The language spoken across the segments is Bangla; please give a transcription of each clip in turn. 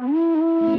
তোর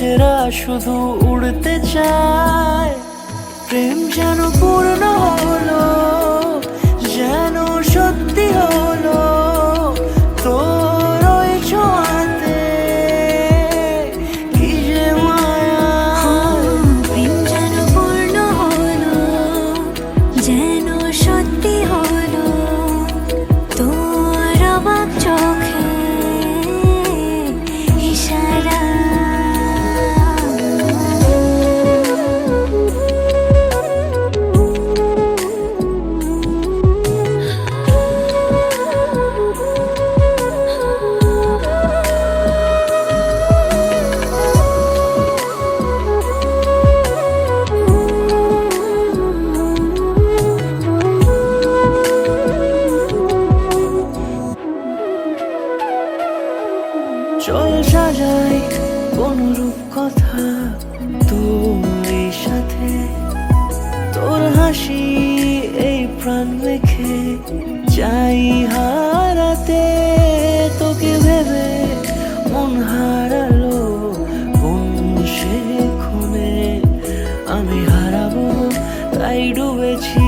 ইচ্ছেরা শুধু উড়তে চায়। প্রেম যেন পূর্ণ হলো যেন সত্যি প্রাণ রেখে চাই হারাতে, তোকে ভেবে মন হারালো কোন সে খুনে? আমি হারাবো, তাই ডুবেছি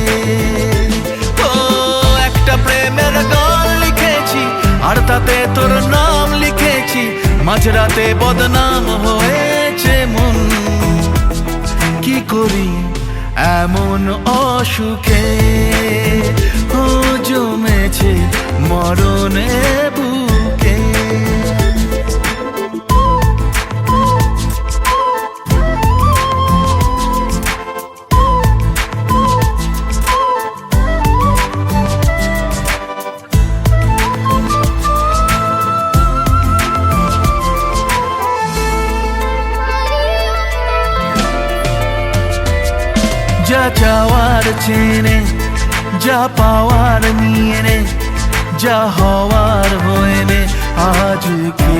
মাঝরাতে বদনাম হয়েছে মন। কি করি এমন অসুখে? ও জমেছে মরণে যা চাওয়ার চেনে যা পাওয়ার নিয়ে নে যা হওয়ার হয়ে নে আজকে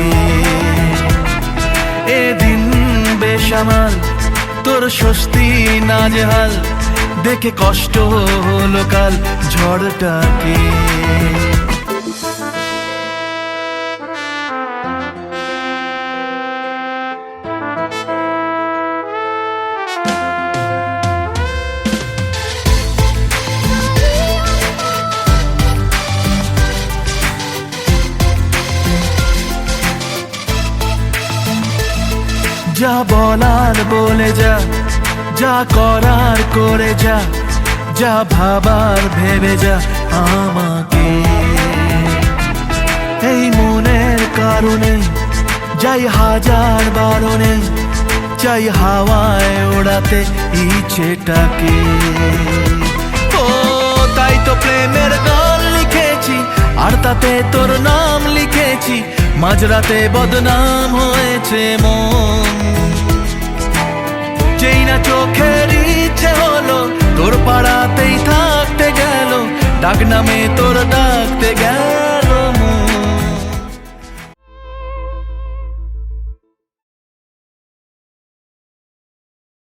এদিন বেসামাল তোর স্বস্তি নাজহাল দেখে কষ্ট হলো কাল ঝড়টাকে যা বলার বলে যা যা করার করে যা যা ভাবার ভেবে যা আমাকে। এই মনের কারণে যাই হাজার বারণে চাই হাওয়ায় ওড়াতে ইচ্ছেটাকে। ও, তাই তো প্রেমের গান লিখেছি, আর তাতে তোর নাম লিখেছি মাঝরাতে বদনাম হয়েছে মন। যেই না চোখের ইচ্ছে হলো, তোর পাড়াতেই থাকতে গেল, ডাক নামে তোর ডাকতে